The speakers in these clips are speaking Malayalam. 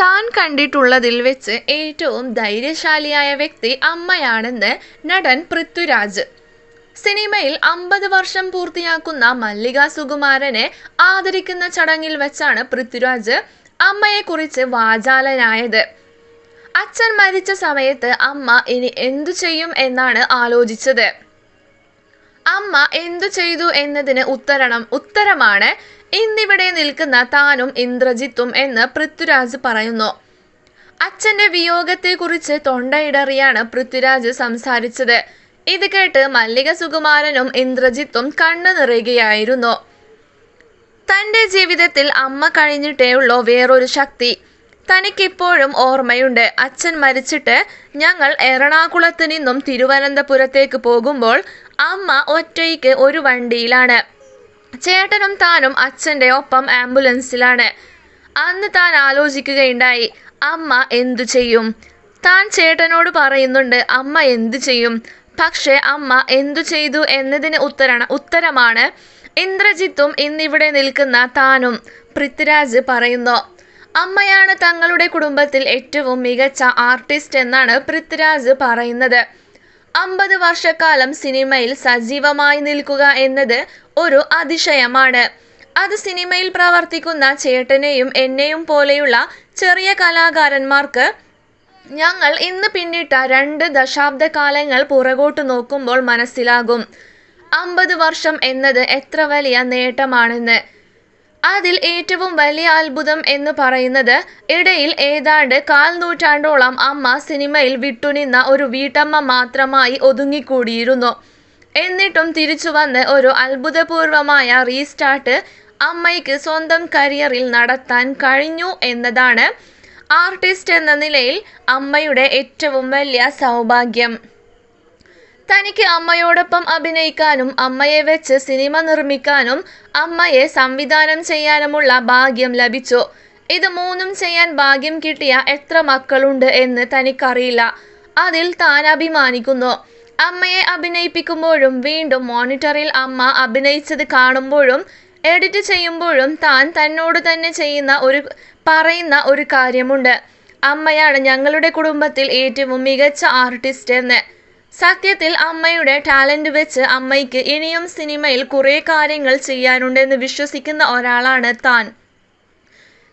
താൻ കണ്ടിട്ടുള്ളതിൽ വെച്ച് ഏറ്റവും ധൈര്യശാലിയായ വ്യക്തി അമ്മയാണെന്ന് നടൻ പൃഥ്വിരാജ്. സിനിമയിൽ അമ്പത് വർഷം പൂർത്തിയാക്കുന്ന മല്ലിക സുകുമാരനെ ആദരിക്കുന്ന ചടങ്ങിൽ വെച്ചാണ് പൃഥ്വിരാജ് അമ്മയെക്കുറിച്ച് വാചാലനായത്. അച്ഛൻ മരിച്ച സമയത്ത് അമ്മ ഇനി എന്തു ചെയ്യും എന്നാണ് ആലോചിച്ചത്. അമ്മ എന്തു ചെയ്തു എന്നതിന് ഉത്തരണം ഉത്തരമാണ് ഇന്നിവിടെ നിൽക്കുന്ന താനും ഇന്ദ്രജിത്തും എന്ന് പൃഥ്വിരാജ് പറയുന്നു. അച്ഛന്റെ വിയോഗത്തെക്കുറിച്ച് തൊണ്ടയിടറിയാണ് പൃഥ്വിരാജ് സംസാരിച്ചത്. ഇത് കേട്ട് മല്ലിക സുകുമാരനും ഇന്ദ്രജിത്തും കണ്ണു നിറയുകയായിരുന്നു. തന്റെ ജീവിതത്തിൽ അമ്മ കഴിഞ്ഞിട്ടേ ഉള്ളൂ വേറൊരു ശക്തി. തനിക്കിപ്പോഴും ഓർമ്മയുണ്ട്. അച്ഛൻ മരിച്ചിട്ട് ഞങ്ങൾ എറണാകുളത്ത് നിന്നും തിരുവനന്തപുരത്തേക്ക് പോകുമ്പോൾ അമ്മ ഒറ്റയ്ക്ക് ഒരു വണ്ടിയിലാണ്. ചേട്ടനും താനും അച്ഛന്റെ ഒപ്പം ആംബുലൻസിലാണ്. അന്ന് താൻ ആലോചിക്കുകയുണ്ടായി അമ്മ എന്തു ചെയ്യും? താൻ ചേട്ടനോട് പറയുന്നുണ്ട് അമ്മ എന്തു ചെയ്യും? പക്ഷേ അമ്മ എന്തു ചെയ്തു? എന്നതിന് ഉത്തരണ ഉത്തരമാണ് ഇന്ദ്രജിത്തും ഇന്നിവിടെ നിൽക്കുന്ന താനും. പൃഥ്വിരാജ് പറയുന്നു അമ്മയാണ് തങ്ങളുടെ കുടുംബത്തിൽ ഏറ്റവും മികച്ച ആർട്ടിസ്റ്റ് എന്നാണ് പൃഥ്വിരാജ് പറയുന്നത്. അമ്പത് വർഷക്കാലം സിനിമയിൽ സജീവമായി നിൽക്കുക എന്നത് ഒരു അതിശയമാണ്. അത് സിനിമയിൽ പ്രവർത്തിക്കുന്ന ചേട്ടനെയും എന്നെയും പോലെയുള്ള ചെറിയ കലാകാരന്മാർക്ക് ഞങ്ങൾ ഇന്ന് പിന്നിട്ട രണ്ട് ദശാബ്ദകാലങ്ങൾ പുറകോട്ട് നോക്കുമ്പോൾ മനസ്സിലാകും. അമ്പത് വർഷം എന്നത് എത്ര വലിയ നേട്ടമാണെന്ന്. അതിൽ ഏറ്റവും വലിയ അത്ഭുതം എന്ന് പറയുന്നത് ഇടയിൽ ഏതാണ്ട് കാൽ നൂറ്റാണ്ടോളം അമ്മ സിനിമയിൽ വിട്ടുനിന്ന ഒരു വീട്ടമ്മ മാത്രമായി ഒതുങ്ങിക്കൂടിയിരുന്നു. എന്നിട്ടും തിരിച്ചു വന്ന് ഒരു അത്ഭുതപൂർവമായ റീസ്റ്റാർട്ട് അമ്മയ്ക്ക് സ്വന്തം കരിയറിൽ നടത്താൻ കഴിഞ്ഞു എന്നതാണ് ആർട്ടിസ്റ്റ് എന്ന നിലയിൽ അമ്മയുടെ ഏറ്റവും വലിയ സൗഭാഗ്യം. തനിക്ക് അമ്മയോടൊപ്പം അഭിനയിക്കാനും അമ്മയെ വെച്ച് സിനിമ നിർമ്മിക്കാനും അമ്മയെ സംവിധാനം ചെയ്യാനുമുള്ള ഭാഗ്യം ലഭിച്ചു. ഇത് മൂന്നും ചെയ്യാൻ ഭാഗ്യം കിട്ടിയ എത്ര മക്കളുണ്ട് എന്ന് തനിക്കറിയില്ല. അതിൽ താൻ അഭിമാനിക്കുന്നു. അമ്മയെ അഭിനയിപ്പിക്കുമ്പോഴും വീണ്ടും മോണിറ്ററിൽ അമ്മ അഭിനയിച്ചത് കാണുമ്പോഴും എഡിറ്റ് ചെയ്യുമ്പോഴും താൻ തന്നോട് തന്നെ ചെയ്യുന്ന ഒരു പറയുന്ന ഒരു കാര്യമുണ്ട്. അമ്മയാണ് ഞങ്ങളുടെ കുടുംബത്തിൽ ഏറ്റവും മികച്ച ആർട്ടിസ്റ്റ് എന്ന്. സത്യത്തിൽ അമ്മയുടെ ടാലന്റ് വെച്ച് അമ്മയ്ക്ക് ഇനിയും സിനിമയിൽ കുറേ കാര്യങ്ങൾ ചെയ്യാനുണ്ടെന്ന് വിശ്വസിക്കുന്ന ഒരാളാണ് താൻ.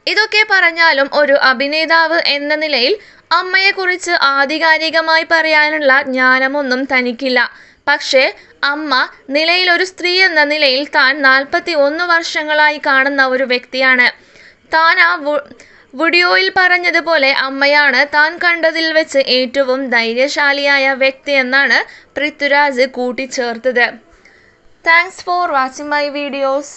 ഇതൊക്കെ പറഞ്ഞാലും ഒരു അഭിനേതാവ് എന്ന നിലയിൽ അമ്മയെക്കുറിച്ച് ആധികാരികമായി പറയാനുള്ള ജ്ഞാനമൊന്നും തനിക്കില്ല. പക്ഷേ അമ്മ നിലയിൽ ഒരു സ്ത്രീ എന്ന നിലയിൽ താൻ നാൽപ്പത്തി ഒന്ന് വർഷങ്ങളായി കാണുന്ന ഒരു വ്യക്തിയാണ്. താൻ ആ വീഡിയോയിൽ പറഞ്ഞതുപോലെ അമ്മയാണ് താൻ കണ്ടതിൽ വെച്ച് ഏറ്റവും ധൈര്യശാലിയായ വ്യക്തിയെന്നാണ് Prithviraj കൂട്ടിച്ചേർത്തത്. Thanks for watching my videos